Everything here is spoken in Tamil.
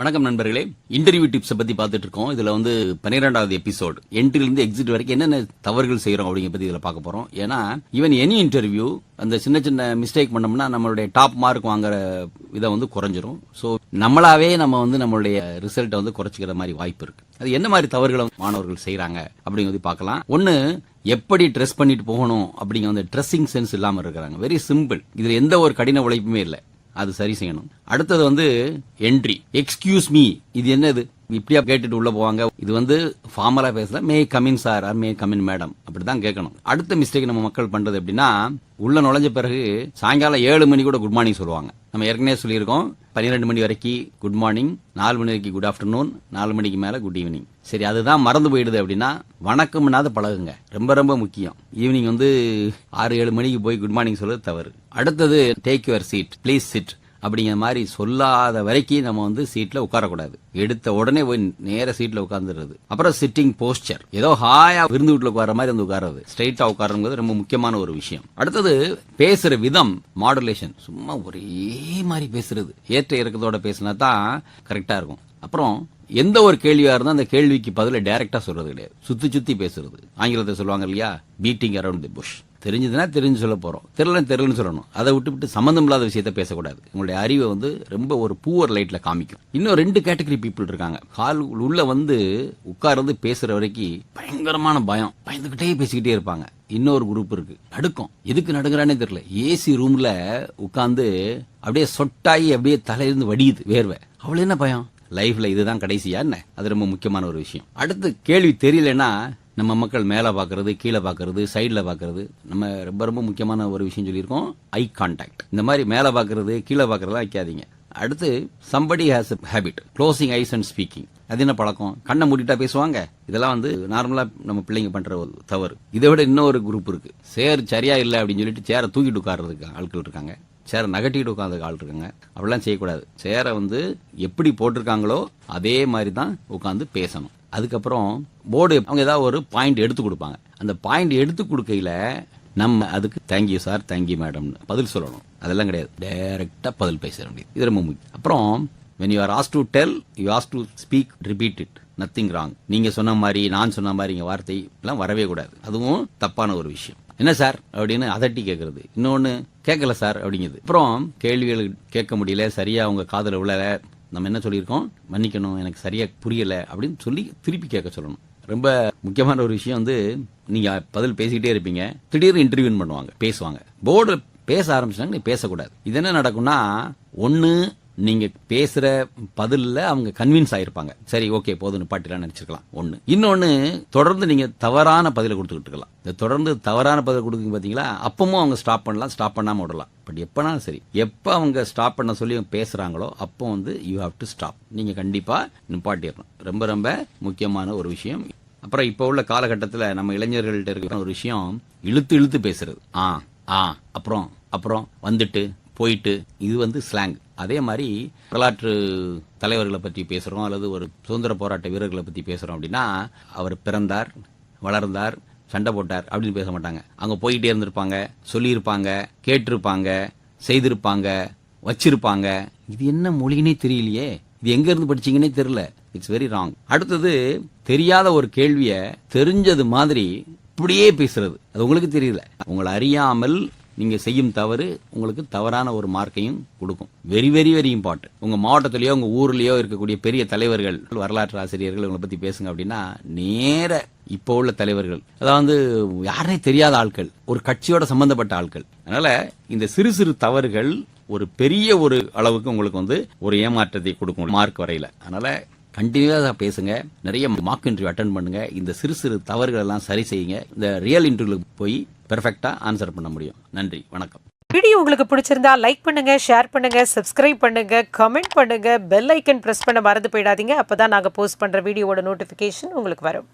வணக்கம் நண்பர்களே. இன்டர்வியூ டிப்ஸை பத்தி பார்த்துட்டு இருக்கோம் இதுல வந்து பன்னிரெண்டாவது எபிசோடு என்ட்ரில இருந்து எக்ஸிட் வரைக்கும் என்னென்ன தவறுகள் செய்யறோம் அப்படிங்கிற பத்தி இதுல பார்க்க போறோம். ஏன்னா ஈவன் எனி இன்டர்வியூ அந்த சின்ன சின்ன மிஸ்டேக் பண்ணோம்னா நம்மளுடைய டாப் மார்க் வாங்குற இதை வந்து குறைஞ்சிரும். ஸோ நம்மளாவே நம்ம வந்து நம்மளுடைய ரிசல்ட்டை வந்து குறைச்சிக்கிற மாதிரி வாய்ப்பு இருக்கு. அது என்ன மாதிரி தவறுகளை மாணவர்கள் செய்கிறாங்க அப்படிங்கிறது பார்க்கலாம். ஒன்னு எப்படி ட்ரெஸ் பண்ணிட்டு போகணும் அப்படிங்கிற அந்த ட்ரெஸ்ஸிங் சென்ஸ் இல்லாம இருக்கிறாங்க. வெரி சிம்பிள் இதுல எந்த ஒரு கடின உழைப்புமே இல்லை. அது சரி செய்யணும். அடுத்தது வந்து என்ட்ரி எக்ஸ்கியூஸ் மீ இது என்னது? இப்படியா கேட்டுட்டு உள்ள போவாங்க? இது வந்து ஃபார்மலா பேசல. May come in sir or may come in madam அப்படிதான் கேட்கணும். அடுத்த மிஸ்டேக் நம்ம மக்கள் பண்றது எப்படின்னா உள்ள நுழைஞ்ச பிறகு சாயங்காலம் ஏழு மணி கூட குட் மார்னிங் சொல்லுவாங்க. நம்ம ஏற்கனவே சொல்லியிருக்கோம் பன்னிரெண்டு மணி வரைக்கும் குட் மார்னிங் நாலு மணி வரைக்கும் குட் ஆஃப்டர்நூன் நாலு மணிக்கு மேல குட் ஈவினிங் சரி அதுதான் மறந்து போயிடுது அப்படின்னா வணக்கம்னாவது பழகுங்க. ரொம்ப ரொம்ப முக்கியம். ஈவினிங் வந்து ஆறு ஏழு மணிக்கு போய் குட் மார்னிங் சொல்றது தவறு. அடுத்தது take your seat please sit அப்படிங்கிற மாதிரி சொல்லாத வரைக்கும் நம்ம வந்து சீட்ல உட்காரக்கூடாது. எடுத்த உடனே போய் நேர சீட்ல உட்கார்ந்துடுறது. அப்புறம் சிட்டிங் போஸ்டர் ஏதோ ஹாயா விருந்து வீட்டுல உட்கார மாதிரி வந்து உட்காரது ஸ்ட்ரைட்டா உட்காருங்கிறது ரொம்ப முக்கியமான ஒரு விஷயம். அடுத்தது பேசுற விதம் மாடுலேஷன் சும்மா ஒரே மாதிரி பேசுறது. ஏற்ற இறக்கத்தோட பேசினா தான் கரெக்டா இருக்கும். அப்புறம் எந்த ஒரு கேள்வியா இருந்தா அந்த கேள்விக்கு பதில டைரக்டா சொல்றது கிடையாது. சுத்தி சுத்தி பேசுறது. ஆங்கிலத்தை சொல்லுவாங்க இல்லையா? பீட்டிங் அரௌண்ட் தி புஷ் தெரிஞ்சதுன்னா தெரிஞ்சு சொல்ல போகிறோம் தெரிலன்னு தெரிலன்னு சொல்லணும். அதை விட்டு விட்டு இல்லாத விஷயத்த பேசக்கூடாது. உங்களுடைய அறிவை வந்து ரொம்ப ஒரு பூவர் லைட்டில் காமிக்கும். இன்னும் ரெண்டு கேட்டகரி பீப்புள் இருக்காங்க. கால் உள்ள வந்து உட்கார்ந்து பேசுகிற வரைக்கும் பயங்கரமான பயம். பயந்துக்கிட்டே பேசிக்கிட்டே இருப்பாங்க. இன்னொரு குரூப் இருக்கு. நடுக்கும். எதுக்கு நடுங்கிறானே தெரியல. ஏசி ரூம்ல உட்காந்து அப்படியே சொட்டாயி அப்படியே தலையிருந்து வடியுது வேர்வை. அவ்வளோ என்ன பயம்? லைஃப்ல இதுதான் கடைசியா என்ன? அது ரொம்ப முக்கியமான ஒரு விஷயம். அடுத்து கேள்வி தெரியலன்னா நம்ம மக்கள் மேலே பார்க்கறது கீழே பார்க்கறது சைடில் பார்க்கறது நம்ம ரொம்ப ரொம்ப முக்கியமான ஒரு விஷயம் சொல்லியிருக்கோம் ஐ கான்டாக்ட் இந்த மாதிரி மேலே பார்க்கறது கீழே பார்க்கறதெல்லாம் வைக்காதீங்க. அடுத்து somebody has habit closing eyes and speaking அது என்ன பழக்கம்? கண்ணை மூடிட்டா பேசுவாங்க. இதெல்லாம் வந்து நார்மலா நம்ம பிள்ளைங்க பண்ற ஒரு தவறு. இதை விட இன்னொரு குரூப் இருக்கு. சேர் சரியா இல்லை அப்படின்னு சொல்லிட்டு சேரை தூக்கிட்டு உட்கார்றதுக்கு ஆட்கள் இருக்காங்க. சேரை நகட்டிட்டு உட்காந்து ஆள் இருக்காங்க. அப்படிலாம் செய்யக்கூடாது. சேரை வந்து எப்படி போட்டிருக்காங்களோ அதே மாதிரி தான் உட்காந்து பேசணும். அதுக்கப்புறம் போர்டு அவங்க ஏதாவது ஒரு பாயிண்ட் எடுத்து கொடுப்பாங்க. அந்த பாயிண்ட் எடுத்து கொடுக்கையில நம்ம அதுக்கு தேங்க்யூ சார் தேங்க்யூ மேடம்னு பதில் சொல்லணும். அதெல்லாம் கிடையாது. டைரக்டா பதில் பேச வேண்டியது. இது ரொம்ப முக்கியம். அப்புறம் when you are ask to tell you ask to speak repeat it nothing wrong நீங்க சொன்ன மாதிரி நான் சொன்ன மாதிரி இங்க வார்த்தை எல்லாம் வரவே கூடாது. அதுவும் தப்பான ஒரு விஷயம். என்ன சார் அப்படின்னு அதட்டி கேட்கறது இன்னொன்னு கேட்கல சார் அப்படிங்கிறது அப்புறம் கேள்விகள் கேட்க முடியல. சரியா அவங்க காதுல விழல. நம்ம என்ன சொல்லியிருக்கோம்? மன்னிக்கணும் எனக்கு சரியாக புரியல அப்படின்னு சொல்லி திருப்பி கேட்க சொல்லணும். ரொம்ப முக்கியமான ஒரு விஷயம் வந்து நீங்கள் பதில் பேசிக்கிட்டே இருப்பீங்க. திடீர்னு இன்டர்வியூ பண்ணுவாங்க பேசுவாங்க. போர்டு பேச ஆரம்பிச்சாங்க நீ பேசக்கூடாது. இது என்ன நடக்கும்னா ஒன்று நீங்க பேசுற பதில்ல அவங்க கன்வின்ஸ் ஆயிருப்பாங்க. சரி ஓகே போதும் நிப்பாட்டிலாம் நினைச்சிருக்கலாம். ஒண்ணு. இன்னொன்னு தொடர்ந்து நீங்க தவறான பதில கொடுத்துக்கிட்டு இருக்கலாம். இந்த தொடர்ந்து தவறான பதில் கொடுக்குங்க பாத்தீங்களா? அப்பவும் அவங்க ஸ்டாப் பண்ணலாம் ஸ்டாப் பண்ணாம விடலாம். பட் எப்பனாலும் சரி. எப்ப அவங்க ஸ்டாப் பண்ண சொல்லி அவங்க பேசுறாங்களோ அப்போ வந்து யூ ஹாவ் டு ஸ்டாப் நீங்க கண்டிப்பா நிப்பாட்டிடணும். ரொம்ப ரொம்ப முக்கியமான ஒரு விஷயம். அப்புறம் இப்ப உள்ள காலகட்டத்தில் நம்ம இளைஞர்கள்ட்ட இருக்கிற ஒரு விஷயம் இழுத்து இழுத்து பேசுறது. ஆ ஆ அப்புறம் அப்புறம் வந்துட்டு போயிட்டு இது வந்து ஸ்லாங் அதே மாதிரி வரலாற்று தலைவர்களை பற்றி பேசுகிறோம் அல்லது ஒரு சுதந்திர போராட்ட வீரர்களை பற்றி பேசுகிறோம் அப்படின்னா அவர் பிறந்தார் வளர்ந்தார் சண்டை போட்டார் அப்படின்னு பேச மாட்டாங்க. அங்கே போயிட்டே இருந்திருப்பாங்க சொல்லியிருப்பாங்க கேட்டிருப்பாங்க செய்திருப்பாங்க வச்சிருப்பாங்க. இது என்ன மொழினே தெரியலையே. இது எங்கேருந்து படிச்சிங்கன்னே படிச்சீங்கன்னே தெரியல. இட்ஸ் வெரி ராங் அடுத்தது தெரியாத ஒரு கேள்வியை தெரிஞ்சது மாதிரி இப்படியே பேசுறது. அது உங்களுக்கு தெரியல. உங்களை அறியாமல் நீங்க செய்யும் தவறு உங்களுக்கு தவறான ஒரு மார்க்கையும் கொடுக்கும். வெரி வெரி வெரி இம்பார்ட்டன்ட் உங்க மாவட்டத்திலேயோ உங்க ஊர்லயோ இருக்கக்கூடிய பெரிய தலைவர்கள் வரலாற்று ஆசிரியர்கள் உங்களை பத்தி பேசுங்க அப்படின்னா நேர இப்போ உள்ள தலைவர்கள். அதாவது யாரே தெரியாத ஆட்கள் ஒரு கட்சியோட சம்பந்தப்பட்ட ஆட்கள். அதனால இந்த சிறு சிறு தவறுகள் ஒரு பெரிய ஒரு அளவுக்கு உங்களுக்கு வந்து ஒரு ஏமாற்றத்தை கொடுக்கும் மார்க் வரையில. அதனால கண்டினியூஸா பேசுங்க. நிறைய மார்க் இன்டர்வியூ அட்டன் பண்ணுங்க. இந்த சிறு சிறு தவறுகள் எல்லாம் சரி செய்யுங்க. இந்த ரியல் இன்டர்வியூக்கு போய் பெர்ஃபெக்டா ஆன்சர் பண்ண முடியும். நன்றி. வணக்கம். வீடியோ உங்களுக்கு பிடிச்சிருந்தா லைக் பண்ணுங்க ஷேர் பண்ணுங்க சப்ஸ்கிரைப் பண்ணுங்க கமெண்ட் பண்ணுங்க பெல் ஐக்கன் பிரஸ் பண்ண மறந்து போயிடாதீங்க. அப்பதான் நாங்க போஸ்ட் பண்ற வீடியோட நோட்டிபிகேஷன் உங்களுக்கு வரும்.